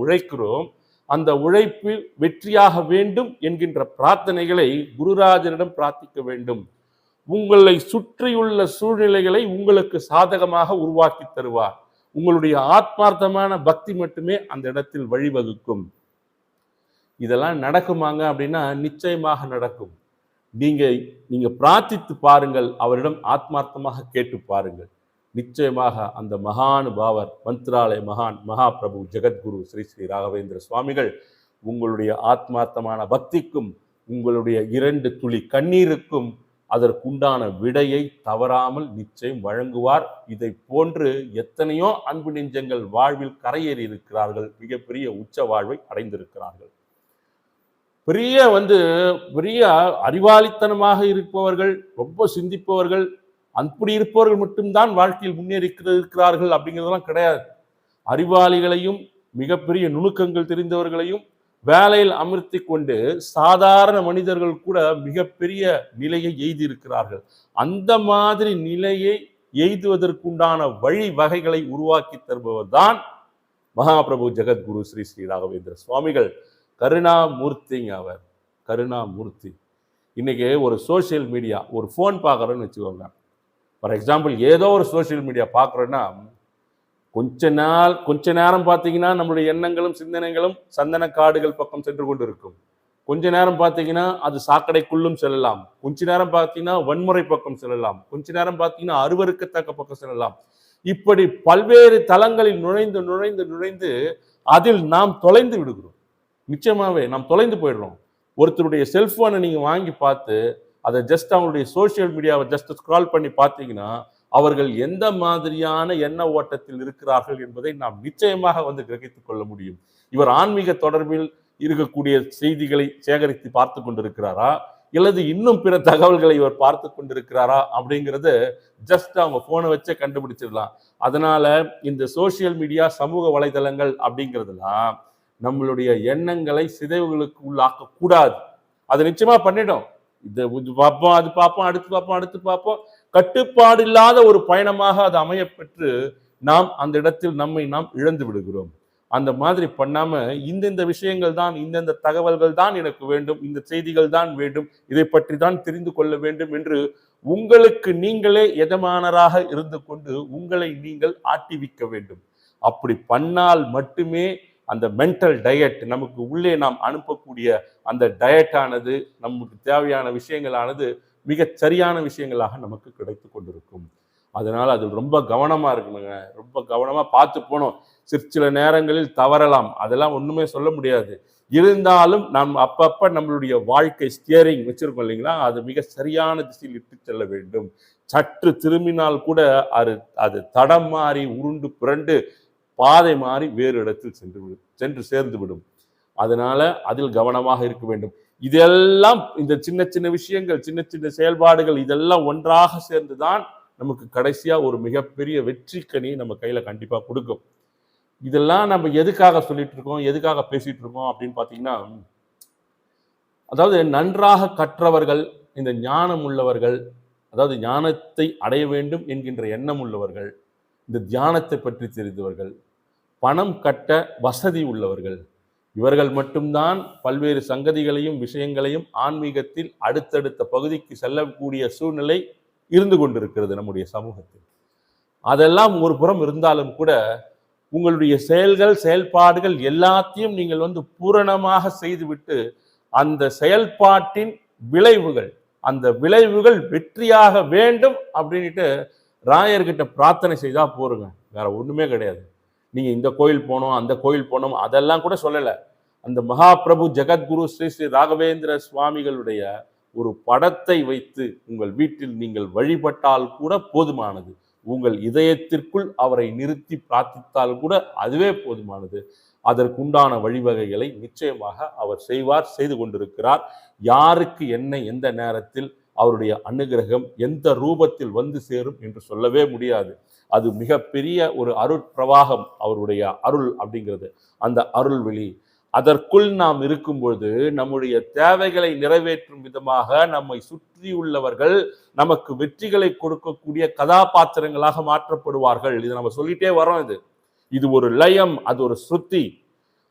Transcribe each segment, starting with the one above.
உழைக்கிறோம். அந்த உழைப்பில் வெற்றியாக வேண்டும் என்கின்ற பிரார்த்தனைகளை குருராஜனிடம் பிரார்த்திக்க வேண்டும். உங்களை சுற்றியுள்ள சூழ்நிலைகளை உங்களுக்கு சாதகமாக உருவாக்கி தருவார். உங்களுடைய ஆத்மார்த்தமான பக்தி மட்டுமே அந்த இடத்தில் வழிவகுக்கும். இதெல்லாம் நடக்குமாங்க அப்படின்னா நிச்சயமாக நடக்கும். நீங்க நீங்க பிரார்த்தித்து பாருங்கள். அவரிடம் ஆத்மார்த்தமாக கேட்டு பாருங்கள். நிச்சயமாக அந்த மகானுபாவர் மந்த்ராலய மகான் மகாபிரபு ஜெகத்குரு ஸ்ரீ ஸ்ரீ ராகவேந்திர சுவாமிகள் உங்களுடைய ஆத்மார்த்தமான பக்திக்கும் உங்களுடைய இரண்டு துளி கண்ணீருக்கும் அதற்குண்டான விடையை தவறாமல் நிச்சயம் வழங்குவார். இதை போன்று எத்தனையோ அன்பு நெஞ்சங்கள் வாழ்வில் கரையேறி இருக்கிறார்கள். மிகப்பெரிய உச்ச வாழ்வை அடைந்திருக்கிறார்கள். பெரிய வந்து பெரிய அறிவாளித்தனமாக இருப்பவர்கள் ரொம்ப சிந்திப்பவர்கள் அப்படி இருப்பவர்கள் மட்டும்தான் வாழ்க்கையில் முன்னேறிக்கிறார்கள் அப்படிங்கிறதெல்லாம் கிடையாது. அறிவாளிகளையும் மிகப்பெரிய நுணுக்கங்கள் தெரிந்தவர்களையும் வேலையில் அமர்த்தி கொண்டு சாதாரண மனிதர்கள் கூட மிகப்பெரிய நிலையை எய்தியிருக்கிறார்கள். அந்த மாதிரி நிலையை எய்துவதற்குண்டான வழி வகைகளை உருவாக்கி தருபவர் தான் மகாபிரபு ஜெகத்குரு ஸ்ரீ ஸ்ரீ ராகவேந்திர சுவாமிகள். கருணாமூர்த்திங்க அவர். கருணாமூர்த்தி. இன்னைக்கு ஒரு சோஷியல் மீடியா ஒரு ஃபோன் பார்க்குறோன்னு வச்சுக்கோங்க. ஃபார் எக்ஸாம்பிள் ஏதோ ஒரு சோஷியல் மீடியா பார்க்குறோன்னா கொஞ்ச நாள் கொஞ்ச நேரம் பார்த்தீங்கன்னா நம்மளுடைய எண்ணங்களும் சிந்தனைகளும் சந்தன காடுகள் பக்கம் சென்று கொண்டு இருக்கும் கொஞ்ச நேரம் பார்த்தீங்கன்னா அது சாக்கடைக்குள்ளும் செல்லலாம். கொஞ்ச நேரம் பார்த்தீங்கன்னா வன்முறை பக்கம் செல்லலாம். கொஞ்ச நேரம் பார்த்தீங்கன்னா அருவருக்கத்தக்க பக்கம் செல்லலாம். இப்படி பல்வேறு தளங்களில் நுழைந்து நுழைந்து நுழைந்து அதில் நாம் தொலைந்து விடுகிறோம். நிச்சயமாவே நாம் தொலைந்து போயிடுறோம். ஒருத்தருடைய செல்ஃபோனை நீங்கள் வாங்கி பார்த்து அதை ஜஸ்ட் அவங்களுடைய சோஷியல் மீடியாவை ஜஸ்ட் ஸ்க்ரால் பண்ணி பார்த்தீங்கன்னா அவர்கள் எந்த மாதிரியான எண்ண ஓட்டத்தில் இருக்கிறார்கள் என்பதை நாம் நிச்சயமாக வந்து கிரகித்துக் கொள்ள முடியும். இவர் ஆன்மீக தொடர்பில் இருக்கக்கூடிய செய்திகளை சேகரித்து பார்த்து கொண்டிருக்கிறாரா? இல்லது இன்னும் பிற தகவல்களை இவர் பார்த்து கொண்டிருக்கிறாரா? அப்படிங்கிறது ஜஸ்ட் அவங்க போனை வச்சே கண்டுபிடிச்சிடலாம். அதனால இந்த சோஷியல் மீடியா சமூக வலைதளங்கள் அப்படிங்கிறதுலாம் நம்மளுடைய எண்ணங்களை சிதைவுகளுக்கு உள்ளாக்க கூடாது அதை நிச்சயமா பண்ணிடும். இது இது பார்ப்போம் அது பார்ப்போம் அடுத்து பார்ப்போம் அடுத்து பார்ப்போம். கட்டுப்பாடு இல்லாத ஒரு பயணமாக அது அமையப்பெற்று நாம் அந்த இடத்தில் நம்மை நாம் இழந்து விடுகிறோம். அந்த மாதிரி பண்ணாம இந்தந்த விஷயங்கள் தான் இந்தந்த தகவல்கள் தான் எனக்கு வேண்டும் இந்த செய்திகள் தான் வேண்டும் இதை பற்றி தான் தெரிந்து கொள்ள வேண்டும் என்று உங்களுக்கு நீங்களே எஜமானராக இருந்து கொண்டு உங்களை நீங்கள் ஆட்டிவிக்க வேண்டும். அப்படி பண்ணால் மட்டுமே அந்த மென்டல் டயட் நமக்கு உள்ளே நாம் அனுப்பக்கூடிய அந்த டயட்டானது நமக்கு தேவையான விஷயங்களானது மிகச் சரியான விஷயங்களாக நமக்கு கிடைத்து கொண்டிருக்கும். அதனால் அது ரொம்ப கவனமாக இருக்கணுங்க. ரொம்ப கவனமாக பார்த்து போகணும். சிற்சில நேரங்களில் தவறலாம். அதெல்லாம் ஒன்றுமே சொல்ல முடியாது. இருந்தாலும் நாம் அப்பப்போ நம்மளுடைய வாழ்க்கை ஸ்டியரிங் வச்சுருக்கோம் இல்லைங்களா? அது மிக சரியான திசையில் இட்டு செல்ல வேண்டும். சற்று திரும்பினால் கூட அது அது தடம் மாறி உருண்டு புரண்டு பாதை மாறி வேறு இடத்தில் சென்று விடும் சென்று சேர்ந்து விடும். அதனால அதில் கவனமாக இருக்க வேண்டும். இதெல்லாம் இந்த சின்ன சின்ன விஷயங்கள் சின்ன சின்ன செயல்பாடுகள் இதெல்லாம் ஒன்றாக சேர்ந்துதான் நமக்கு கடைசியா ஒரு மிகப்பெரிய வெற்றி கனி நம்ம கையில கண்டிப்பா கொடுக்கும். இதெல்லாம் நம்ம எதுக்காக சொல்லிட்டு இருக்கோம் எதுக்காக பேசிட்டு இருக்கோம் அப்படின்னு பார்த்தீங்கன்னா அதாவது நன்றாக கற்றவர்கள் இந்த ஞானம் உள்ளவர்கள் அதாவது ஞானத்தை அடைய வேண்டும் என்கின்ற எண்ணம் உள்ளவர்கள் இந்த தியானத்தை பற்றி தெரிந்தவர்கள் பணம் கட்ட வசதி உள்ளவர்கள். இவர்கள் மட்டும்தான் பல்வேறு சங்கதிகளையும் விஷயங்களையும் ஆன்மீகத்தில் அடுத்தடுத்த பகுதிக்கு செல்லக்கூடிய சூழ்நிலை இருந்து கொண்டிருக்கிறது நம்முடைய சமூகத்தில். அதெல்லாம் ஒரு புறம் இருந்தாலும் கூட உங்களுடைய செயல்கள் செயல்பாடுகள் எல்லாத்தையும் நீங்கள் வந்து பூரணமாக செய்துவிட்டு அந்த செயல்பாட்டின் விளைவுகள் அந்த விளைவுகள் வெற்றியாக வேண்டும் அப்படின்ட்டு ராயர்கிட்ட பிரார்த்தனை செய்தா போருங்க. வேற ஒண்ணுமே கிடையாது. நீங்கள் இந்த கோயில் போனோம் அந்த கோயில் போனோம் அதெல்லாம் கூட சொல்லலை. அந்த மகாபிரபு ஜெகத்குரு ஸ்ரீ ஸ்ரீ ராகவேந்திர சுவாமிகளுடைய ஒரு படத்தை வைத்து உங்கள் வீட்டில் நீங்கள் வழிபட்டால் கூட போதுமானது. உங்கள் இதயத்திற்குள் அவரை நிறுத்தி பிரார்த்தித்தால் கூட அதுவே போதுமானது. அதற்குண்டான வழிவகைகளை நிச்சயமாக அவர் செய்வார் செய்து கொண்டிருக்கிறார். யாருக்கு என்ன எந்த நேரத்தில் அவருடைய அனுகிரகம் எந்த ரூபத்தில் வந்து சேரும் என்று சொல்லவே முடியாது. அது மிகப்பெரிய ஒரு அருட்பிரவாகம் அவருடைய அருள் அப்படிங்கிறது. அந்த அருள் வெளி. அதற்குள் நாம் இருக்கும் பொழுது நம்முடைய தேவைகளை நிறைவேற்றும் விதமாக நம்மை சுற்றியுள்ளவர்கள் நமக்கு வெற்றிகளை கொடுக்கக்கூடிய கதாபாத்திரங்களாக மாற்றப்படுவார்கள். இது நம்ம சொல்லிட்டே வரோம் இது. இது ஒரு லயம் அது ஒரு ஸ்ருத்தி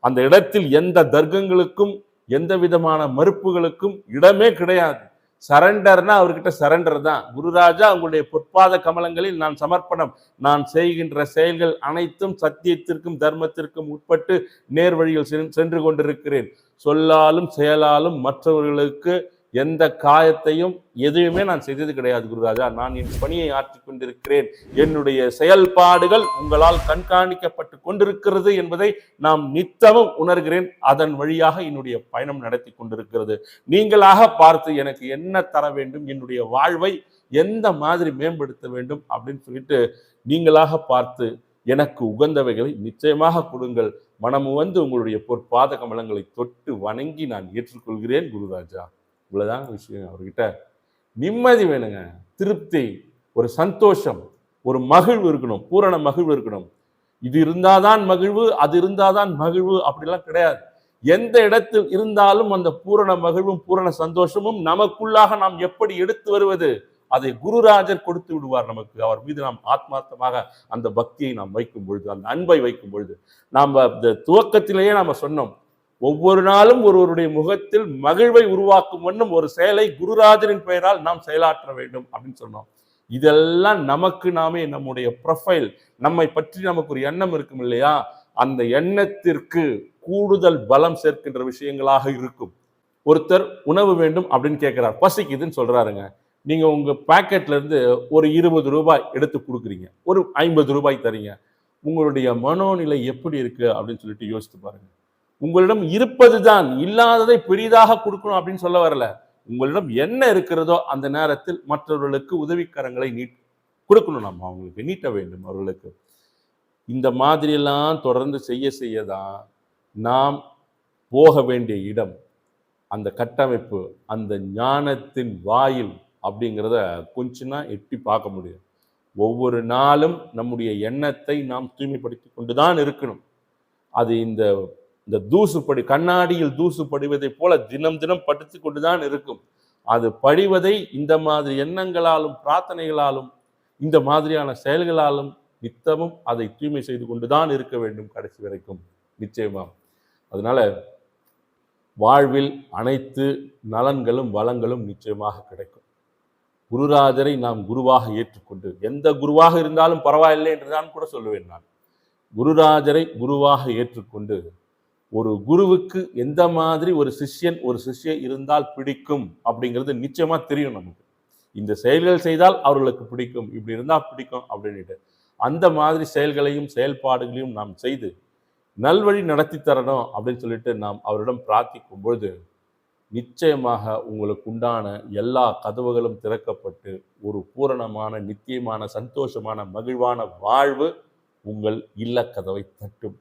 அந்த இடத்தில் எந்த தர்க்கங்களுக்கும் எந்த விதமான மறுப்புகளுக்கும் இடமே கிடையாது. சரண்டர்னா அவர்கிட்ட சரண்டர் தான். குருராஜா உங்களுடைய பொற்பாத கமலங்களில் நான் சமர்ப்பணம். நான் செய்கின்ற செயல்கள் அனைத்தும் சத்தியத்திற்கும் தர்மத்திற்கும் உட்பட்டு நேர் வழியில் சென்று கொண்டிருக்கிறேன். சொல்லாலும் செயலாலும் மற்றவர்களுக்கு எந்த காயத்தையும் எதுவுமே நான் செய்தது கிடையாது குருராஜா. நான் என் பணியை ஆற்றிக் கொண்டிருக்கிறேன். என்னுடைய செயல்பாடுகள் உங்களால் கண்காணிக்கப்பட்டு கொண்டிருக்கிறது என்பதை நாம் நித்தமும் உணர்கிறேன். அதன் வழியாக என்னுடைய பயணம் நடத்தி கொண்டிருக்கிறது. நீங்களாக பார்த்து எனக்கு என்ன தர வேண்டும் என்னுடைய வாழ்வை எந்த மாதிரி மேம்படுத்த வேண்டும் அப்படின்னு சொல்லிட்டு நீங்களாக பார்த்து எனக்கு உகந்தவைகளை நிச்சயமாக கொடுங்கள். மனமு வந்து உங்களுடைய பொற்பாத கமலங்களை தொட்டு வணங்கி நான் ஏற்றுக்கொள்கிறேன் குருராஜா. இவ்வளோதாங்க விஷயம். அவர்கிட்ட நிம்மதி வேணுங்க. திருப்தி ஒரு சந்தோஷம் ஒரு மகிழ்வு இருக்கணும். பூரண மகிழ்வு இருக்கணும். இது இருந்தால் தான் மகிழ்வு அது இருந்தால் தான் மகிழ்வு அப்படிலாம் கிடையாது. எந்த இடத்தில் இருந்தாலும் அந்த பூரண மகிழ்வும் பூரண சந்தோஷமும் நமக்குள்ளாக நாம் எப்படி எடுத்து வருவது? அதை குருராஜர் கொடுத்து விடுவார் நமக்கு. அவர் மீது நாம் ஆத்மார்த்தமாக அந்த பக்தியை நாம் வைக்கும் பொழுது அந்த அன்பை வைக்கும் பொழுது. நாம் இந்த துவக்கத்திலேயே நாம் சொன்னோம். ஒவ்வொரு நாளும் ஒருவருடைய முகத்தில் மகிழ்வை உருவாக்கும் வண்ணம் ஒரு செயலை குருராஜனின் பெயரால் நாம் செயலாற்ற வேண்டும் அப்படின்னு சொன்னோம். இதெல்லாம் நமக்கு நாமே நம்முடைய ப்ரொஃபைல் நம்மை பற்றி நமக்கு ஒரு எண்ணம் இருக்கும் இல்லையா? அந்த எண்ணத்திற்கு கூடுதல் பலம் சேர்க்கின்ற விஷயங்களாக இருக்கும். ஒருத்தர் உணவு வேண்டும் அப்படின்னு கேட்கிறார். பசிக்குதுன்னு சொல்றாருங்க. நீங்க உங்க பாக்கெட்ல இருந்து ஒரு இருபது ரூபாய் எடுத்து கொடுக்குறீங்க. ஒரு ஐம்பது ரூபாய் தரீங்க. உங்களுடைய மனோநிலை எப்படி இருக்கு அப்படின்னு சொல்லிட்டு யோசித்து பாருங்க. உங்களிடம் இருப்பது தான் இல்லாததை பெரிதாக கொடுக்கணும் அப்படின்னு சொல்ல வரல. உங்களிடம் என்ன இருக்கிறதோ அந்த நேரத்தில் மற்றவர்களுக்கு உதவிக்கரங்களை நீட் கொடுக்கணும் நம்ம. அவங்களுக்கு நீட்ட வேண்டும் அவர்களுக்கு. இந்த மாதிரியெல்லாம் தொடர்ந்து செய்ய செய்ய தான் நாம் போக வேண்டிய இடம். அந்த கட்டமைப்பு அந்த ஞானத்தின் வாயில் அப்படிங்கிறத கொஞ்சனா எட்டி பார்க்க முடியும். ஒவ்வொரு நாளும் நம்முடைய எண்ணத்தை நாம் தூய்மைப்படுத்தி கொண்டு தான் இருக்கணும். அது இந்த இந்த தூசு படி கண்ணாடியில் தூசு படிவதைப் போல தினம் தினம் படித்து கொண்டுதான் இருக்கும். அது படிவதை இந்த மாதிரி எண்ணங்களாலும் பிரார்த்தனைகளாலும் இந்த மாதிரியான செயல்களாலும் நித்தமும் அதை தூய்மை செய்து கொண்டுதான் இருக்க வேண்டும் கடைசி வரைக்கும். நிச்சயமா. அதனால வாழ்வில் அனைத்து நலன்களும் வளங்களும் நிச்சயமாக கிடைக்கும். குருராஜரை நாம் குருவாக ஏற்றுக்கொண்டு எந்த குருவாக இருந்தாலும் பரவாயில்லை என்றுதான் கூட சொல்லுவேன் நான். குருராஜரை குருவாக ஏற்றுக்கொண்டு ஒரு குருவுக்கு எந்த மாதிரி ஒரு சிஷ்யன் ஒரு சிஷ்யன் இருந்தால் பிடிக்கும் அப்படிங்கிறது நிச்சயமாக தெரியும் நமக்கு. இந்த செயல்கள் செய்தால் அவர்களுக்கு பிடிக்கும் இப்படி இருந்தால் பிடிக்கும் அப்படின்ட்டு அந்த மாதிரி செயல்களையும் செயல்பாடுகளையும் நாம் செய்து நல்வழி நடத்தி தரணும் அப்படின்னு சொல்லிட்டு நாம் அவரிடம் பிரார்த்திக்கும் பொழுது நிச்சயமாக உங்களுக்கு உண்டான எல்லா கதவுகளும் திறக்கப்பட்டு ஒரு பூரணமான நித்தியமான சந்தோஷமான மகிழ்வான வாழ்வு உங்கள் இல்லக்கதவை தட்டும்.